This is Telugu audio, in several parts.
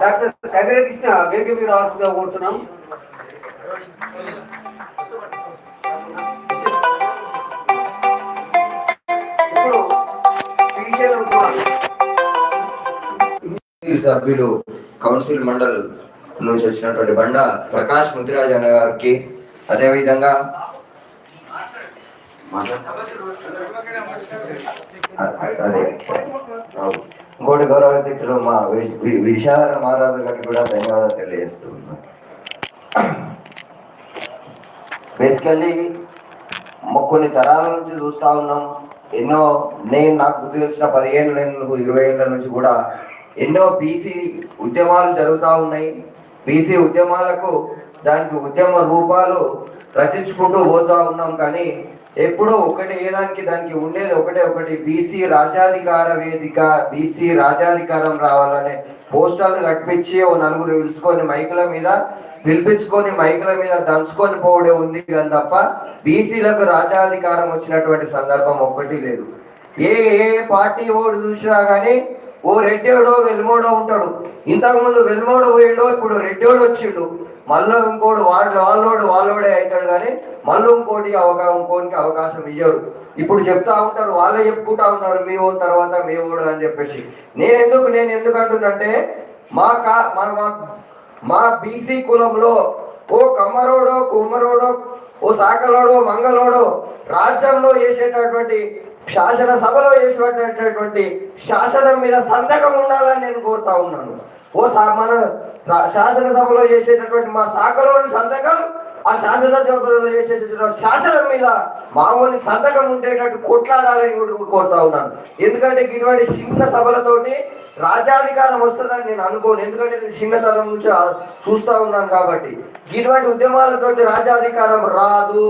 డాక్టర్ కృష్ణ వేదిక రావాల్సిందిగా కోరుతున్నాం. సభ్యులు కౌన్సిల్ మండల్ నుంచి వచ్చినటువంటి బండ ప్రకాష్ ముదిరాజ్ అన్న గారికి అదేవిధంగా అదే. ఇంకోటి గౌరవ అధ్యక్షుడు మా విశాల మహారాజు గారికి కూడా ధన్యవాదాలు తెలియజేస్తున్నాను. బేసికల్లీ కొన్ని తరాల నుంచి చూస్తా ఉన్నాం. ఎన్నో నేను నాకు గుర్తు తెలిసిన పదిహేను నేను ఇరవై ఏళ్ళ నుంచి కూడా ఎన్నో బీసీ ఉద్యమాలు జరుగుతూ ఉన్నాయి. బీసీ ఉద్యమాలకు దానికి ఉద్యమ రూపాలు రచించుకుంటూ పోతూ ఉన్నాం. కానీ ఎప్పుడో ఒకటి ఏదానికి దానికి ఉండేది ఒకటే ఒకటి. బీసీ రాజాధికార వేదిక బీసీ రాజాధికారం రావాలనే పోస్టర్లు కట్టించి ఓ నలుగురు పిలుచుకొని మైకుల మీద పిలిపించుకొని మైకుల మీద దంచుకొని పోవడే ఉంది కానీ తప్ప బీసీలకు రాజాధికారం వచ్చినటువంటి సందర్భం ఒక్కటి లేదు. ఏ ఏ పార్టీ ఓడు చూసినా కానీ ఓ రెడ్డోడో వెల్మోడో ఉంటాడు. ఇంతకుముందు వెల్మోడో వెల్మోడు పోయిండో ఇప్పుడు రెడ్డోడు వచ్చిండు. మళ్ళీ ఇంకోడు వాడు వాళ్ళోడు వాళ్ళోడే అవుతాడు కానీ మళ్ళీ ఇంకోటి అవకాశం ఇంకోటికి అవకాశం ఇయ్యరు. ఇప్పుడు చెప్తా ఉంటారు వాళ్ళే చెప్పుకుంటా ఉంటారు మీ ఓ తర్వాత మీ ఓడు అని చెప్పేసి. నేను ఎందుకు నేను ఎందుకు అంటున్నంటే మా కా మా మా- బీసీ కులంలో ఓ కమ్మరోడో కుమ్మరోడో ఓ సాకలోడో మంగలోడో రాజ్యంలో చేసేటటువంటి శాసనసభలో చేసేటటువంటి శాసనం మీద సంతకం ఉండాలని నేను కోరుతా ఉన్నాను. ఓ సా మన శాసనసభలో చేసేటటువంటి మా శాఖలోని సంతకం ఆ శాసనసభలో చేసేటటువంటి శాసనం మీద మామూలు సంతకం ఉండేటట్టు కొట్లాడాలని కోరుతా ఉన్నాను. ఎందుకంటే ఇటువంటి చిన్న సభలతోటి రాజ్యాధికారం వస్తుందని నేను అనుకోను. ఎందుకంటే నేను చిన్నతనం నుంచి చూస్తూ చూస్తా ఉన్నాను కాబట్టి. ఇటువంటి ఉద్యమాలతోటి రాజ్యాధికారం రాదు.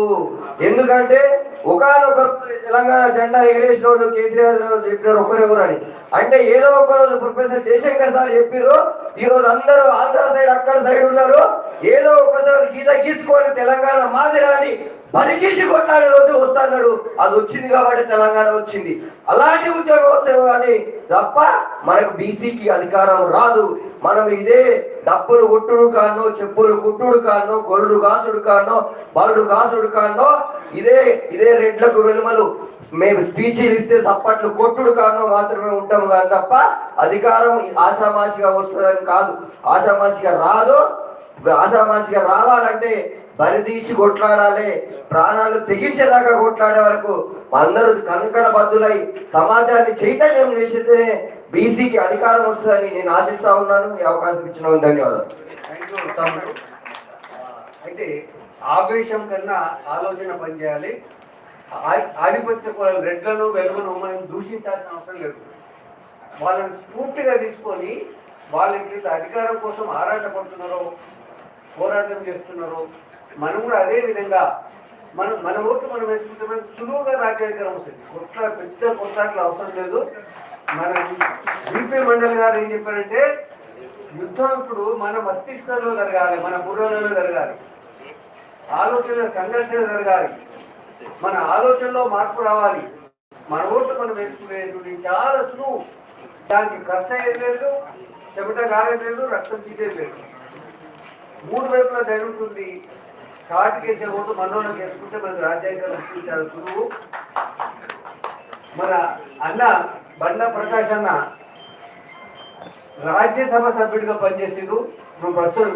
ఎందుకంటే ఒకనొక తెలంగాణ జెండా ఎగరేసిన రోజు కేసీఆర్ చెప్పినారు ఒకరెవరు అని అంటే ఏదో ఒక రోజు ప్రొఫెసర్ జయశంకర్ సార్ చెప్పిరో ఈ రోజు అందరూ ఆంధ్ర సైడ్ అక్కడ సైడ్ ఉన్నారు. ఏదో ఒకసారి గీత గీసుకొని తెలంగాణ మాదిరా అని బరిగీసి కొట్టాడు రోజు వస్తాడు అది వచ్చింది కాబట్టి తెలంగాణ వచ్చింది. అలాంటి ఉద్యోగం వస్తే కానీ తప్ప మనకు బీసీకి అధికారం రాదు. మనం ఇదే డప్పులు కొట్టుడు కానో చెప్పులు కుట్టుడు కానో గొల్లు కాసుడు కానో బల్లు కాసుడు కానో ఇదే ఇదే రెడ్లకు వెలుమలు. మేము స్పీచీలు ఇస్తే సప్పట్లు కొట్టుడు కారణం మాత్రమే ఉంటాం కానీ తప్ప అధికారం ఆషామాషిగా వస్తుందని కాదు. ఆషామాషిగా రాదు. ఆషామాషిగా రావాలంటే బరిదీసి కొట్లాడాలి. ప్రాణాలు తెగించేదాకా కొట్లాడే వరకు అందరూ కంకణ బద్దులై సమాజాన్ని చైతన్యం చేసితే బీసీకి అధికారం వస్తుందని నేను ఆశిస్తా ఉన్నాను. ఈ అవకాశం ఇచ్చిన ధన్యవాదాలు. అయితే ఆవేశం కన్నా ఆలోచన పనిచేయాలి. ఆధిపత్య కులాలు రెడ్లను వెలుగును మనం దూషించాల్సిన అవసరం లేదు. వాళ్ళని స్ఫూర్తిగా తీసుకొని వాళ్ళు ఎట్లయితే అధికారం కోసం ఆరాటపడుతున్నారో పోరాటం చేస్తున్నారో మనం కూడా అదే విధంగా మనం మన ఓట్లు మనం వేసుకుంటే మనం సులువుగా రాజ్యాధికారం వస్తుంది. కొట్లా పెద్ద కొట్లాట్లు అవసరం లేదు. మన బీపీ మండల్ గారు ఏం చెప్పారంటే యుద్ధం ఇప్పుడు మన మస్తిష్కంలో జరగాలి మన బుర్రలలో జరగాలి. ఆలోచన సంఘర్షణ జరగాలి. మన ఆలోచనలో మార్పు రావాలి. మన ఓట్లు మనం వేసుకునేటువంటి చాలా సులువు దానికి ఖర్చు అయ్యేది లేదు చెమట కాలేదు లేదు రక్తం తీసేది లేదు. మూడు వైపులా జరుగుతుంది చాటుకేసే ఓటు మనలోకి వేసుకుంటే మనకు రాజ్యాంగం చాలా సులువు మన అన్న బండ ప్రకాష్ అన్న రాజ్యసభ సభ్యుడిగా పనిచేసిండు. మన ప్రస్తుతం